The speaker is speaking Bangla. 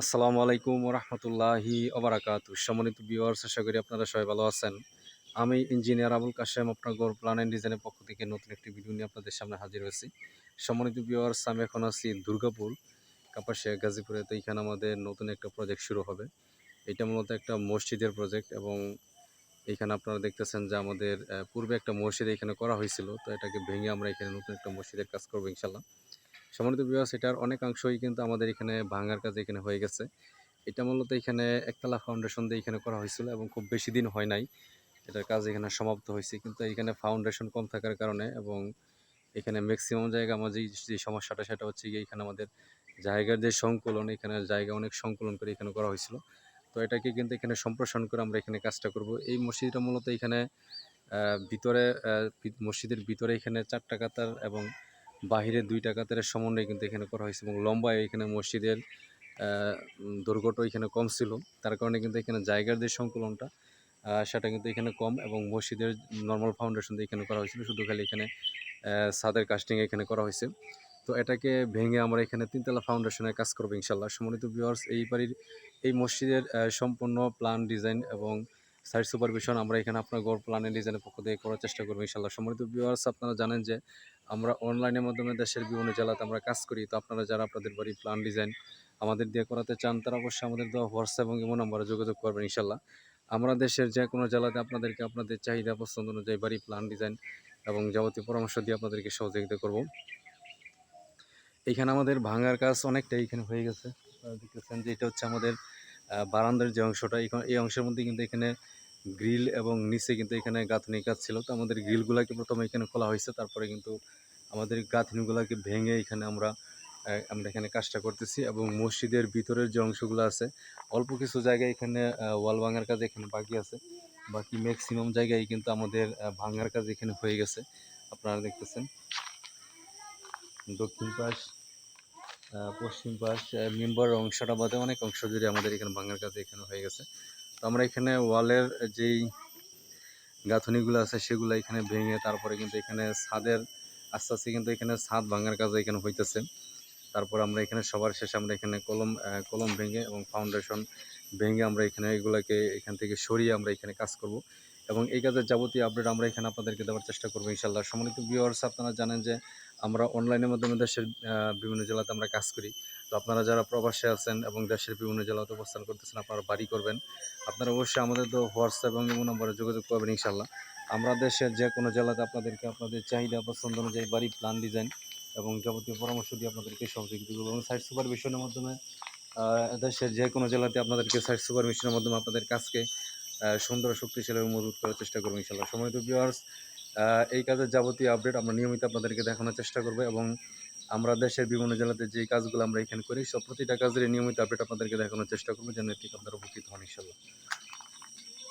আসসালামু আলাইকুম রহমতুল্লাহি অবরাকাতু সম্মানিত ভিউয়ার্স আশা করি আপনারা সবাই ভালো আছেন। আমি ইঞ্জিনিয়ার আবুল কাশেম, আপনার গোর প্ল্যান অ্যান্ড ডিজাইনের পক্ষ থেকে নতুন একটি ভিডিও নিয়ে আপনাদের সামনে হাজির হয়েছি। সম্মানিত ভিউয়ার্স আমি এখন আছি দুর্গাপুর, কাপাসিয়া, গাজীপুরে। তো এখানে আমাদের নতুন একটা প্রজেক্ট শুরু হবে। এটা মূলত একটা মসজিদের প্রজেক্ট এবং এখানে আপনারা দেখতেছেন যে আমাদের পূর্বে একটা মসজিদ এখানে করা হয়েছিল। তো এটাকে ভেঙে আমরা এখানে নতুন একটা মসজিদের কাজ করব ইনশাল্লাহ সম্মানিত বিভাগ এটার অনেকাংশই কিন্তু আমাদের এখানে ভাঙার কাজ এখানে হয়ে গেছে। এটা মূলত এখানে একতলা ফাউন্ডেশন দিয়ে এখানে করা হয়েছিল এবং খুব বেশি দিন হয় নাই। এটার কাজ এখানে সমাপ্ত হয়েছে। কিন্তু এখানে ফাউন্ডেশন কম থাকার কারণে এবং এখানে ম্যাক্সিমাম জায়গা আমার যে যে সমস্যাটা, সেটা হচ্ছে গিয়ে এখানে আমাদের জায়গার যে সংকলন, এখানে জায়গা অনেক সংকলন করে এখানে করা হয়েছিল। তো এটাকে কিন্তু এখানে সম্প্রসারণ করে আমরা এখানে কাজটা করব। এই মসজিদটা মূলত এখানে ভিতরে মসজিদের ভিতরে এখানে চারটা কাতার এবং বাহিরে দুইটা কাতারের সমন্বয় কিন্তু এখানে করা হয়েছে এবং লম্বায় এখানে মসজিদের দৈর্ঘ্যটা এখানে কম ছিল। তার কারণে কিন্তু এখানে জায়গার যে সংকুলনটা সেটা কিন্তু এখানে কম এবং মসজিদের নর্মাল ফাউন্ডেশন দিয়ে এখানে করা হয়েছিল। শুধু খালি এখানে ছাদের কাস্টিং এখানে করা হয়েছে। তো এটাকে ভেঙে আমরা এখানে তিনতলা ফাউন্ডেশনের কাজ করব ইনশাল্লাহ। সমন্বিত ভিউয়ার্স এই বাড়ির, এই মসজিদের সম্পূর্ণ প্ল্যান ডিজাইন এবং সাইট সুপারভিশন, আমরা এখানে আপনার গড় প্ল্যানের ডিজাইনের পক্ষ থেকে করার চেষ্টা করব ইনশাল্লাহ সম্মানিত ভিউয়ার্স আপনারা জানেন যে আমরা অনলাইনের মাধ্যমে দেশের বিভিন্ন জেলাতে আমরা কাজ করি। তো আপনারা যারা আপনাদের বাড়ি প্ল্যান ডিজাইন আমাদের দিয়ে করাতে চান, তারা অবশ্যই আমাদের দেওয়া হোয়াটসঅ্যাপ এবং ইমো নাম্বারে যোগাযোগ করবেন ইনশাল্লাহ আমরা দেশের যে কোনো জেলাতে আপনাদেরকে আপনাদের চাহিদা পছন্দ অনুযায়ী বাড়ি প্ল্যান ডিজাইন এবং যাবতীয় পরামর্শ দিয়ে আপনাদেরকে সহযোগিতা করব। এখানে আমাদের ভাঙার কাজ অনেকটাই এখানে হয়ে গেছে। দেখতেছেন যে এটা হচ্ছে আমাদের বারান্দার যে অংশটা, এই অংশের মধ্যে কিন্তু এখানে গ্রিল এবং নিচে কিন্তু এখানে গাঁথনি কাজ ছিল। তো আমাদের গ্রিলগুলোকে প্রথমে এখানে খোলা হয়েছে, তারপরে কিন্তু আমাদের গাঁথনিগুলোকে ভেঙে এখানে আমরা আমরা এখানে কাজটা করতেছি এবং মসজিদের ভিতরের যে অংশগুলো আছে, অল্প কিছু জায়গায় এখানে ওয়াল ভাঙার কাজ এখানে বাকি আছে। বাকি ম্যাক্সিমাম জায়গায় কিন্তু আমাদের ভাঙার কাজ এখানে হয়ে গেছে। আপনারা দেখতেছেন। দক্ষিণ পাশ পশ্চিম পাশ মেম্বার অংশটা বাদে অনেক অংশ জুড়ে আমাদের এখানে ভাঙার কাজ এখানে হয়ে গেছে। তো আমরা এখানে ওয়ালের যেই গাঁথনিগুলো আছে সেগুলো এখানে ভেঙে তারপরে কিন্তু এখানে ছাদের, আস্তে আস্তে কিন্তু এখানে ছাদ ভাঙার কাজ এখানে হইতেছে। তারপর আমরা এখানে সবার শেষে আমরা এখানে কলম কলম ভেঙে এবং ফাউন্ডেশন ভেঙে আমরা এখানে এগুলাকে এখান থেকে সরিয়ে আমরা এখানে কাজ করব। এবং এই কাজের যাবতীয় আপডেট আমরা এখানে আপনাদেরকে দেওয়ার চেষ্টা করব ইনশাল্লাহ সম্মানিত ভিউয়ার্স আপনারা জানেন যে আমরা অনলাইনের মাধ্যমে দেশের বিভিন্ন জেলাতে আমরা কাজ করি। তো আপনারা যারা প্রবাসে আছেন এবং দেশের বিভিন্ন জেলাতে অবস্থান করতেছেন, আপনারা বাড়ি করবেন। আপনারা অবশ্যই আমাদের তো হোয়াটসঅ্যাপ এবং ইমো নম্বরে যোগাযোগ করবেন ইনশাল্লাহ আমরা দেশের যে কোনো জেলাতে আপনাদেরকে আপনাদের চাহিদা পছন্দ অনুযায়ী বাড়ি প্ল্যান ডিজাইন এবং যাবতীয় পরামর্শ দিয়ে আপনাদেরকে সহযোগিতা করব এবং সাইট সুপারভিশনের মাধ্যমে দেশের যে কোনো জেলাতে আপনাদেরকে সাইট সুপারভিশনের মাধ্যমে আপনাদের কাজকে সুন্দর, শক্তিশালী এবং মজবুত করার চেষ্টা করব ইনশাল্লাহ সময়ত ভিউয়ার্স এই কাজের যাবতীয় আপডেট আমরা নিয়মিত আপনাদেরকে দেখানোর চেষ্টা করব এবং আমরা দেশের বিভিন্ন জেলাতে যে কাজগুলো আমরা এখানে করি, সব প্রতিটা কাজের নিয়মিত আপডেট আপনাদেরকে দেখানোর চেষ্টা করব যেন থেকে আপনারা উপকৃত হন, ইনশাল্লাহ।